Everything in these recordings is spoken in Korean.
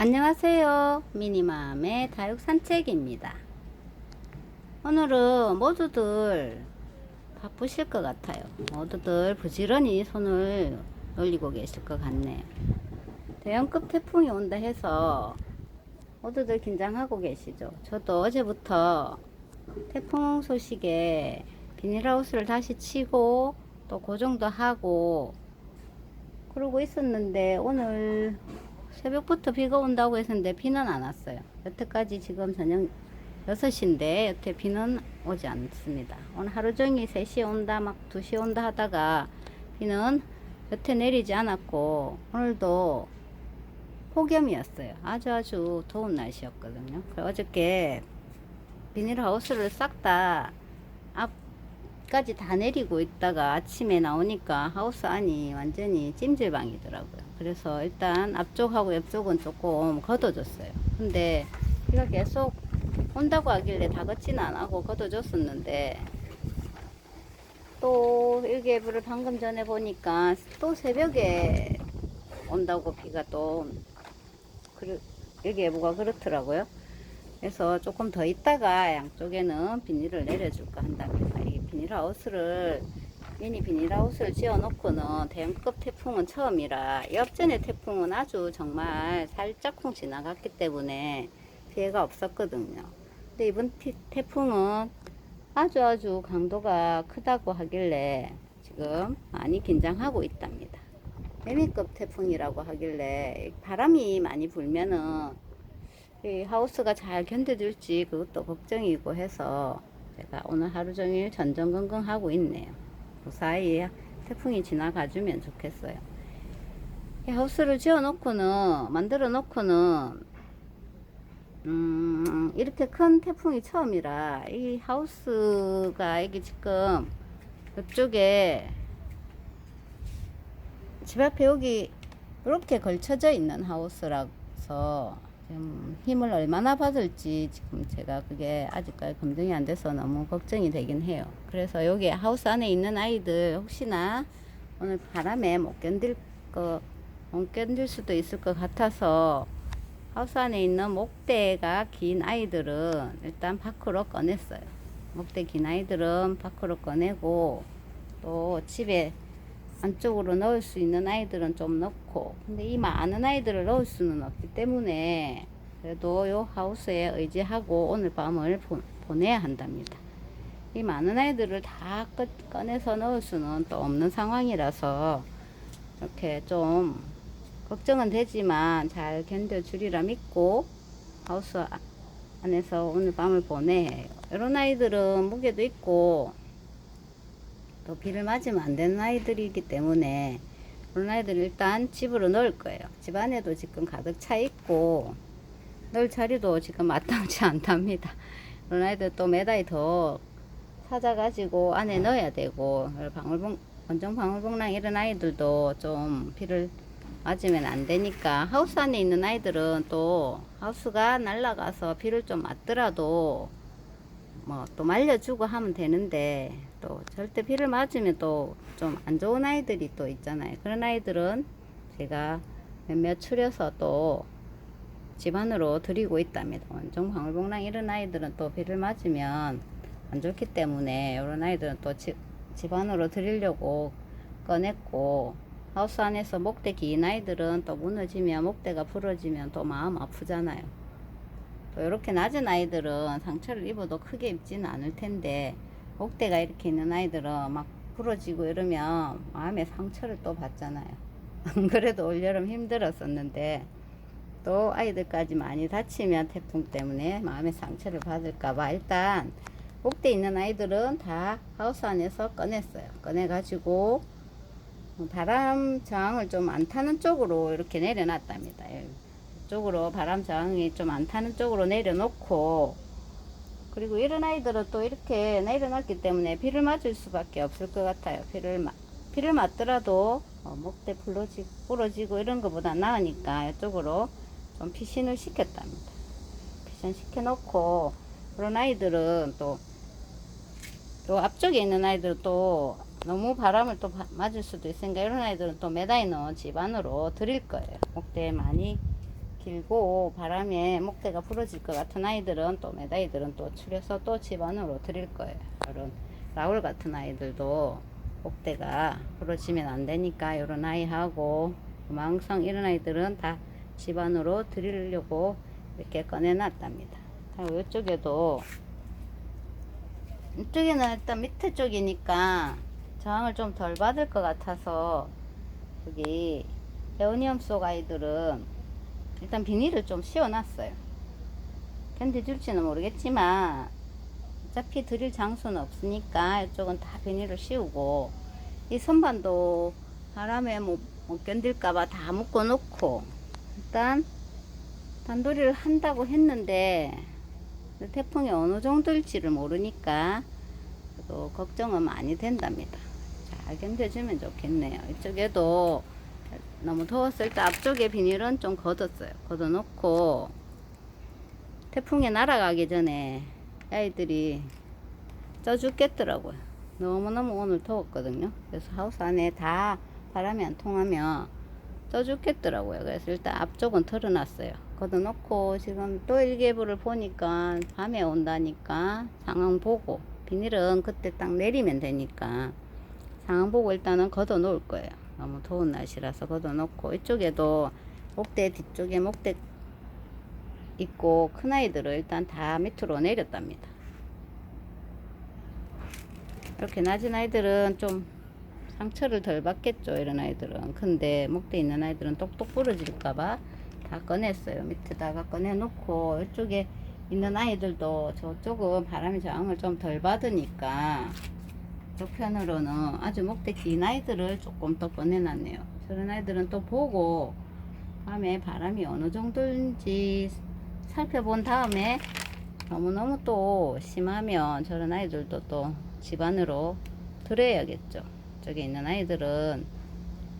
안녕하세요. 미니맘의 다육 산책입니다. 오늘은 모두들 바쁘실 것 같아요. 모두들 부지런히 손을 올리고 계실 것 같네요. 대형급 태풍이 온다 해서 모두들 긴장하고 계시죠. 저도 어제부터 태풍 소식에 비닐하우스를 다시 치고 또 고정도 하고 그러고 있었는데 오늘 새벽부터 비가 온다고 했었는데 비는 안 왔어요. 여태까지 지금 저녁 6시인데 여태 비는 오지 않습니다. 오늘 하루 종일 3시에 온다 막 2시에 온다 하다가 비는 여태 내리지 않았고 오늘도 폭염이었어요. 아주 아주 더운 날씨였거든요. 그래서 어저께 비닐하우스를 싹다 앞까지 다 내리고 있다가 아침에 나오니까 하우스 안이 완전히 찜질방이더라고요. 그래서 일단 앞쪽하고 옆쪽은 조금 걷어줬어요. 근데 비가 계속 온다고 하길래 다안 하고 걷어줬었는데 또 일기예보를 방금 전에 보니까 또 새벽에 온다고 비가 또 그르, 일기예보가 그렇더라고요. 그래서 조금 더 있다가 양쪽에는 비닐을 내려줄까 한답니다. 이 비닐하우스를 미니 비닐하우스를 지어놓고는 대형급 태풍은 처음이라 옆전에 태풍은 아주 정말 살짝쿵 지나갔기 때문에 피해가 없었거든요. 근데 이번 피- 태풍은 아주 아주 강도가 크다고 하길래 지금 많이 긴장하고 있답니다. 매미급 태풍이라고 하길래 바람이 많이 불면은 이 하우스가 잘 견뎌줄지 그것도 걱정이고 해서 제가 오늘 하루 종일 전전긍긍 하고 있네요. 그 사이에 태풍이 지나가주면 좋겠어요. 이 하우스를 지어 놓고는, 만들어 놓고는, 음, 이렇게 큰 태풍이 처음이라, 이 하우스가 이게 지금, 이쪽에, 집 앞에 여기, 이렇게 걸쳐져 있는 하우스라서, 좀 힘을 얼마나 받을지 지금 제가 그게 아직까지 검증이 안 돼서 너무 걱정이 되긴 해요. 그래서 여기 하우스 안에 있는 아이들 혹시나 오늘 바람에 못 견딜 거, 못 견딜 수도 있을 것 같아서 하우스 안에 있는 목대가 긴 아이들은 일단 밖으로 꺼냈어요. 목대 긴 아이들은 밖으로 꺼내고 또 집에 안쪽으로 넣을 수 있는 아이들은 좀 넣고 근데 이 많은 아이들을 넣을 수는 없기 때문에 그래도 요 하우스에 의지하고 오늘 밤을 보, 보내야 한답니다. 이 많은 아이들을 다 꺼, 꺼내서 넣을 수는 또 없는 상황이라서 이렇게 좀 걱정은 되지만 잘 견뎌주리라 믿고 하우스 아- 안에서 오늘 밤을 보내요. 이런 아이들은 무게도 있고 또 비를 맞으면 안 되는 아이들이기 때문에 그런 아이들은 일단 집으로 넣을 거예요. 집 안에도 지금 가득 차 있고 넣을 자리도 지금 마땅치 않답니다. 그런 아이들 또 매달이 더 찾아가지고 안에 넣어야 되고 방울봉 원정 방울봉랑 이런 아이들도 좀 비를 맞으면 안 되니까 하우스 안에 있는 아이들은 또 하우스가 날아가서 비를 좀 맞더라도 뭐 또 말려주고 하면 되는데 또 절대 비를 맞으면 또 좀 안 좋은 아이들이 또 있잖아요. 그런 아이들은 제가 몇몇 추려서 또 집안으로 드리고 있답니다. 원종 방울봉랑 이런 아이들은 또 비를 맞으면 안 좋기 때문에 이런 아이들은 또 집, 집안으로 드리려고 꺼냈고 하우스 안에서 목대 긴 아이들은 또 무너지면 목대가 부러지면 또 마음 아프잖아요. 또 이렇게 낮은 아이들은 상처를 입어도 크게 입지는 않을 텐데 목대가 이렇게 있는 아이들은 막 부러지고 이러면 마음에 상처를 또 받잖아요. 안 그래도 올여름 힘들었었는데 또 아이들까지 많이 다치면 태풍 때문에 마음의 상처를 받을까봐 일단 목대 있는 아이들은 다 하우스 안에서 꺼냈어요. 꺼내가지고 바람 저항을 좀 안 타는 쪽으로 이렇게 내려놨답니다. 쪽으로 바람 저항이 좀 안 타는 쪽으로 내려놓고 그리고 이런 아이들은 또 이렇게 내려놨기 때문에 비를 맞을 수밖에 없을 것 같아요. 비를 맞 비를 맞더라도 어, 목대 부러지, 부러지고 이런 것보다 나으니까 이쪽으로 좀 피신을 시켰답니다. 피신 시켜놓고 그런 아이들은 또, 또 앞쪽에 있는 아이들은 또 너무 바람을 또 바- 맞을 수도 있으니까 이런 아이들은 또 매다이는 집 안으로 드릴 거예요. 목대에 많이 길고 바람에 목대가 부러질 것 같은 아이들은 또 매다이들은 또 추려서 또 집안으로 드릴 거예요. 이런 라울 같은 아이들도 목대가 부러지면 안 되니까 이런 아이하고 망성 이런 아이들은 다 집안으로 드리려고 이렇게 꺼내놨답니다. 그리고 이쪽에도 이쪽에는 일단 밑에 쪽이니까 저항을 좀 덜 받을 것 같아서 여기 에어니엄 속 아이들은 일단 비닐을 좀 씌워놨어요. 견뎌줄지는 모르겠지만 어차피 드릴 장소는 없으니까 이쪽은 다 비닐을 씌우고 이 선반도 바람에 못, 못 견딜까봐 다 묶어 놓고 일단 단도리를 한다고 했는데 태풍이 어느 정도일지를 모르니까 또 걱정은 많이 된답니다. 잘 견뎌주면 좋겠네요. 이쪽에도 너무 더웠을 때 앞쪽에 비닐은 좀 걷었어요. 걷어놓고 태풍이 날아가기 전에 아이들이 쪄 죽겠더라고요. 너무너무 오늘 더웠거든요. 그래서 하우스 안에 다 바람이 안 통하면 쪄 죽겠더라고요. 그래서 일단 앞쪽은 털어놨어요. 걷어놓고 지금 또 일개부를 보니까 밤에 온다니까 상황 보고 비닐은 그때 딱 내리면 되니까 상황 보고 일단은 걷어 놓을 거예요. 너무 더운 날씨라서 걷어 놓고 이쪽에도 목대 뒤쪽에 목대 있고 큰 아이들을 일단 다 밑으로 내렸답니다. 이렇게 낮은 아이들은 좀 상처를 덜 받겠죠 이런 아이들은 근데 목대 있는 아이들은 똑똑 부러질까봐 다 꺼냈어요 밑에다가 꺼내놓고 이쪽에 있는 아이들도 저쪽은 바람의 저항을 좀 덜 받으니까 저편으로는 아주 목대 긴 아이들을 조금 더 꺼내놨네요 저런 아이들은 또 보고 밤에 바람이 어느 정도인지 살펴본 다음에 너무너무 또 심하면 저런 아이들도 또 집안으로 들여야겠죠. 저기 있는 아이들은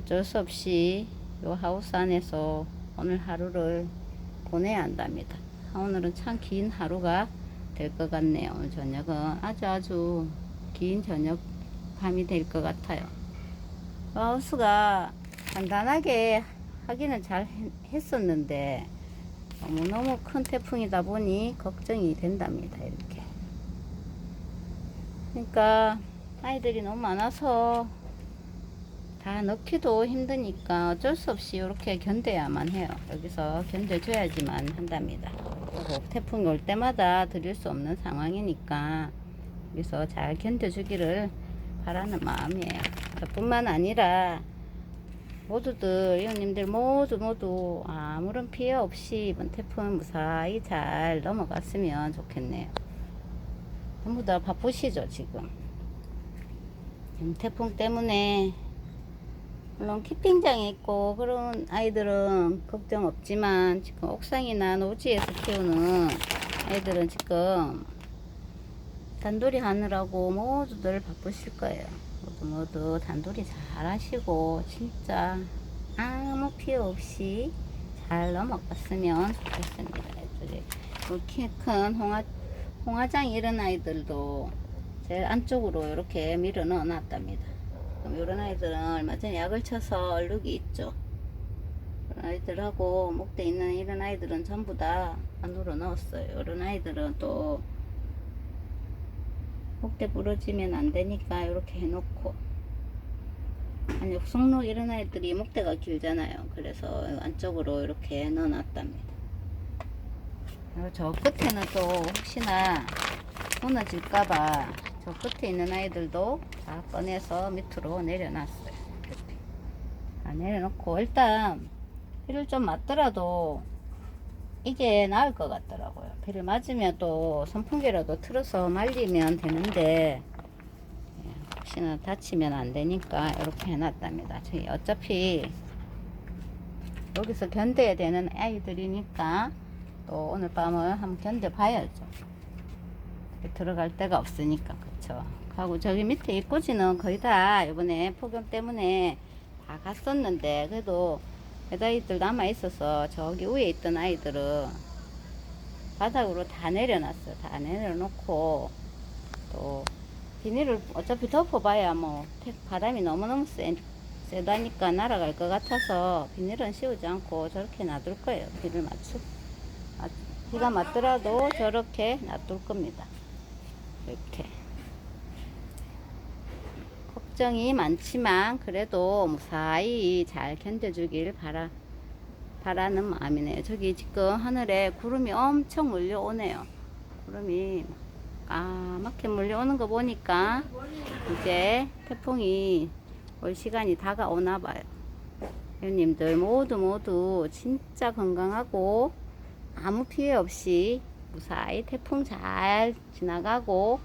어쩔 수 없이 요 하우스 안에서 오늘 하루를 보내야 한답니다. 아, 오늘은 참 긴 하루가 될 것 같네요. 오늘 저녁은 아주 아주 긴 저녁 밤이 될 것 같아요. 요 하우스가 간단하게 하기는 잘 했- 했었는데 너무너무 큰 태풍이다 보니 걱정이 된답니다. 이렇게. 그러니까 아이들이 너무 많아서 다 넣기도 힘드니까 어쩔 수 없이 이렇게 견뎌야만 해요. 여기서 견뎌줘야지만 한답니다. 태풍이 올 때마다 드릴 수 없는 상황이니까 여기서 잘 견뎌주기를 바라는 마음이에요. 저뿐만 아니라 모두들 회원님들 모두 모두 아무런 피해 없이 이번 태풍 무사히 잘 넘어갔으면 좋겠네요. 전부 다 바쁘시죠 지금. 지금 태풍 때문에 물론 키핑장에 있고 그런 아이들은 걱정 없지만 지금 옥상이나 노지에서 키우는 아이들은 지금 단돌이 하느라고 모두들 바쁘실 거예요. 모두 모두 단돌이 잘 하시고 진짜 아무 피해 없이 잘 넘어갔으면 좋겠습니다. 이쪽에 키큰 홍화 홍화장 이런 아이들도 제일 안쪽으로 이렇게 밀어 넣어 놨답니다. 이런 아이들은 얼마 전에 약을 쳐서 얼룩이 있죠. 그런 아이들하고 목대 있는 이런 아이들은 전부 다 안으로 넣었어요. 이런 아이들은 또 목대 부러지면 안 되니까 이렇게 해놓고 아니 속록 이런 아이들이 목대가 길잖아요. 그래서 안쪽으로 이렇게 넣어놨답니다. 그리고 저 끝에는 또 혹시나 무너질까봐 저 끝에 있는 아이들도 다 꺼내서 밑으로 내려놨어요. 다 내려놓고 일단 비를 좀 맞더라도 이게 나을 것 같더라고요. 비를 맞으면 또 선풍기라도 틀어서 말리면 되는데 예, 혹시나 다치면 안 되니까 이렇게 해놨답니다. 저희 어차피 여기서 견뎌야 되는 아이들이니까 또 오늘 밤을 한번 견뎌봐야죠. 들어갈 데가 없으니까 그쵸. 하고 저기 밑에 입꼬지는 거의 다 이번에 폭염 때문에 다 갔었는데 그래도 애다이들 남아 있어서 저기 위에 있던 아이들은 바닥으로 다 내려놨어요. 다 내려놓고 또 비닐을 어차피 덮어봐야 뭐 태- 바람이 너무너무 센, 세다니까 날아갈 것 같아서 비닐은 씌우지 않고 저렇게 놔둘 거예요. 비를 맞추. 아, 비가 맞더라도 저렇게 놔둘 겁니다. 이렇게. 걱정이 많지만 그래도 무사히 잘 견뎌주길 바라, 바라는 마음이네요. 저기 지금 하늘에 구름이 엄청 몰려오네요. 구름이 까맣게 몰려오는 거 보니까 이제 태풍이 올 시간이 다가오나 봐요. 회원님들 모두 모두 진짜 건강하고 아무 피해 없이 무사히 태풍 잘 지나가고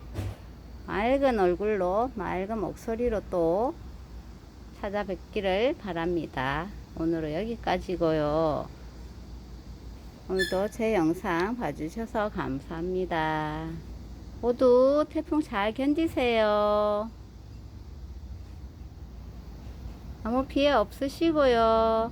맑은 얼굴로 맑은 목소리로 또 찾아뵙기를 바랍니다. 오늘은 여기까지고요. 오늘도 제 영상 봐주셔서 감사합니다. 모두 태풍 잘 견디세요. 아무 피해 없으시고요.